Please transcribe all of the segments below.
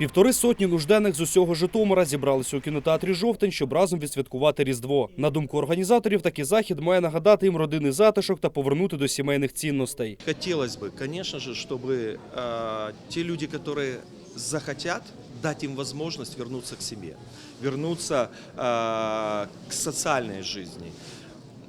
Півтори сотні нужденних з усього Житомира зібралися у кінотеатрі Жовтень, щоб разом відсвяткувати Різдво. На думку організаторів, такий захід має нагадати їм родинний затишок та повернути до сімейних цінностей. Хотелось бы, конечно же, чтобы э, те люди, которые захотят, дать им возможность вернуться к себе, вернуться э, к социальной жизни.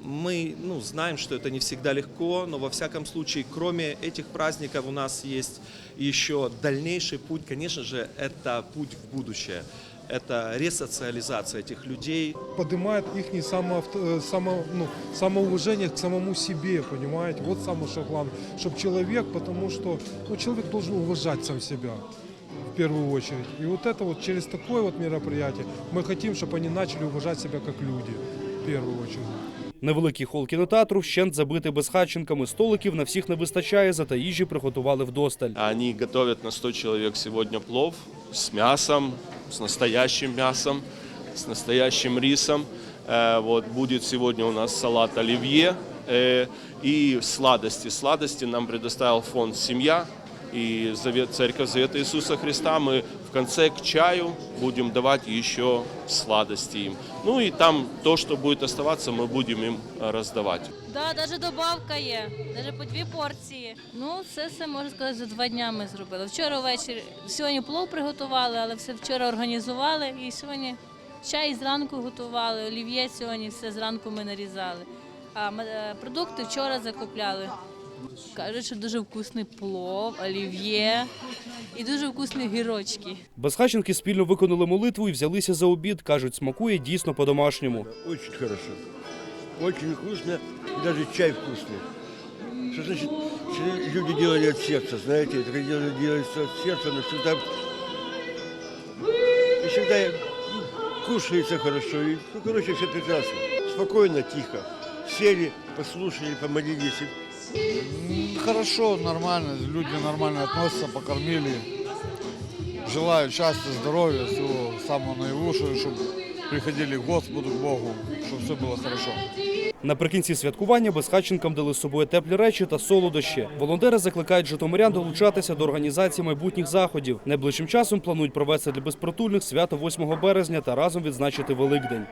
Мы ну, знаем, что это не всегда легко, но во всяком случае, кроме этих праздников, у нас есть еще дальнейший путь. Конечно же, это путь в будущее. Это ресоциализация этих людей, поднимает их само, само, ну, самоуважение к самому себе, понимаете? Вот самое что главное, чтобы человек, потому что ну, человек должен уважать сам себя в первую очередь. И вот это вот через такое вот мероприятие мы хотим, чтобы они начали уважать себя как люди в первую очередь. Невеликий хол кінотеатру вщент забитий безхатченками. Столиків на всіх не вистачає, зате їжі приготували вдосталь. Они готовят на 100 человек сегодня плов с мясом, с настоящим мясом, с настоящим рисом. Э, Вот будет сегодня у нас салат оливье э, и сладости. Сладости нам предоставил фонд «Семья» и Завет, Церковь Завета Иисуса Христа. Мы в конце к чаю будем давать еще сладости им. Ну и там то, что будет оставаться, мы будем им э, раздавать. Да, навіть добавка є, навіть по дві порції. Ну, це все можна сказати за два дня ми зробили. Вчора ввечері, сьогодні плов приготували, але все вчора організували. І сьогодні чай зранку готували, олів'є сьогодні все зранку ми нарізали. А м- е, продукти вчора закупляли. Кажуть, що дуже вкусний плов, олів'є і дуже вкусні гірочки. Безхатченки спільно виконали молитву і взялися за обід. кажуть, смакує дійсно по-домашньому. Очень хорошо. Очень вкусно. Даже чай вкусный. Что значит, люди делали от сердца, знаете, это делали, делали от сердца, но всегда... И всегда кушается хорошо. И, ну, короче, все прекрасно. Спокойно, тихо. Сели, послушали, помолились. и Хорошо, нормально, люди нормально относятся, покормили. Желаю счастья, здоровья, всего самого наилучшего, чтобы приходили к Господу, к Богу, чтобы все было хорошо. Наприкінці святкування безхатченкам дали з собою теплі речі та солодощі. Волонтери закликають житомирян долучатися до організації майбутніх заходів. Найближчим часом планують провести для безпритульних свято 8 березня та разом відзначити Великдень.